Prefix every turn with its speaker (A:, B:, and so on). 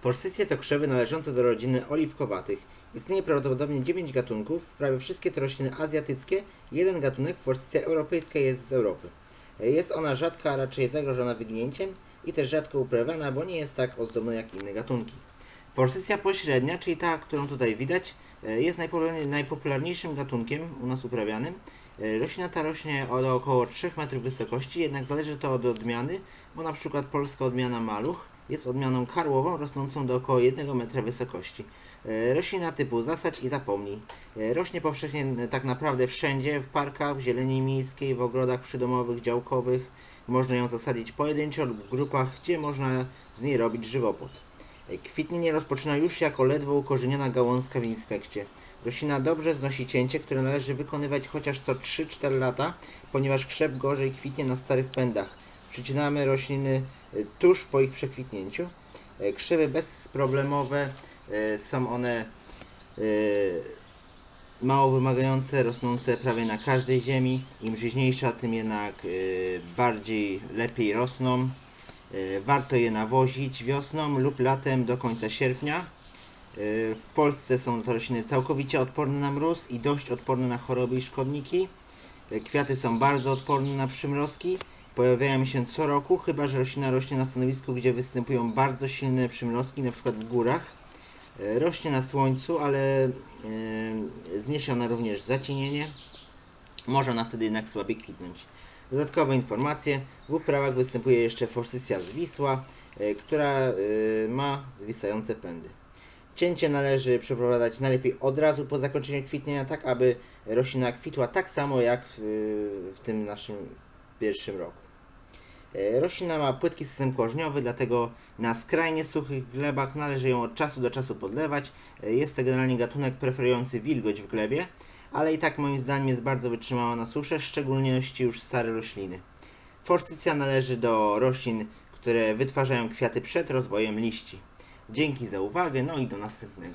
A: Forsycje to krzewy należące do rodziny oliwkowatych. Istnieje prawdopodobnie 9 gatunków, prawie wszystkie to rośliny azjatyckie, jeden gatunek, forsycja europejska, jest z Europy. Jest ona rzadka, a raczej zagrożona wyginięciem i też rzadko uprawiana, bo nie jest tak ozdobna jak inne gatunki. Forsycja pośrednia, czyli ta, którą tutaj widać, jest najpopularni- najpopularniejszym gatunkiem u nas uprawianym. Roślina ta rośnie od około 3 metrów wysokości, jednak zależy to od odmiany, bo na przykład polska odmiana maluch jest odmianą karłową rosnącą do około 1 metra wysokości. E, Roślina typu zasadź i zapomnij. E, Rośnie powszechnie n- tak naprawdę wszędzie, w parkach, w zieleni miejskiej, w ogrodach przydomowych, działkowych. Można ją zasadzić pojedynczo lub w grupach, gdzie można z niej robić żywopłot. E, Kwitnienie rozpoczyna już jako ledwo ukorzeniona gałązka w inspekcie. Roślina dobrze znosi cięcie, które należy wykonywać chociaż co 3-4 lata, ponieważ krzep gorzej kwitnie na starych pędach. Przycinamy rośliny e, tuż po ich przekwitnięciu. E, Krzewy bezproblemowe e, są one e, mało wymagające, rosnące prawie na każdej ziemi. Im żyźniejsza, tym jednak bardziej lepiej rosną. Warto je nawozić wiosną lub latem do końca sierpnia. W Polsce są to rośliny całkowicie odporne na mróz i dość odporne na choroby i szkodniki. Kwiaty są bardzo odporne na przymrozki. Pojawiają się co roku, chyba że roślina rośnie na stanowisku, gdzie występują bardzo silne przymrozki, np. w górach. E, Rośnie na słońcu, ale e, zniesie ona również zacienienie. Może ona wtedy jednak słabiej kwitnąć. Dodatkowe informacje. W uprawach występuje jeszcze forsycja zwisła, e, która ma zwisające pędy. Cięcie należy przeprowadzać najlepiej od razu po zakończeniu kwitnienia, tak aby roślina kwitła tak samo jak w, w tym naszym pierwszym roku. E, Roślina ma płytki system korzeniowy, dlatego na skrajnie suchych glebach należy ją od czasu do czasu podlewać. E, Jest to generalnie gatunek preferujący wilgoć w glebie, ale i tak moim zdaniem jest bardzo wytrzymała na suszę, w szczególności już stare rośliny. Forsycja należy do roślin, które wytwarzają kwiaty przed rozwojem liści. Dzięki za uwagę, no i do następnego.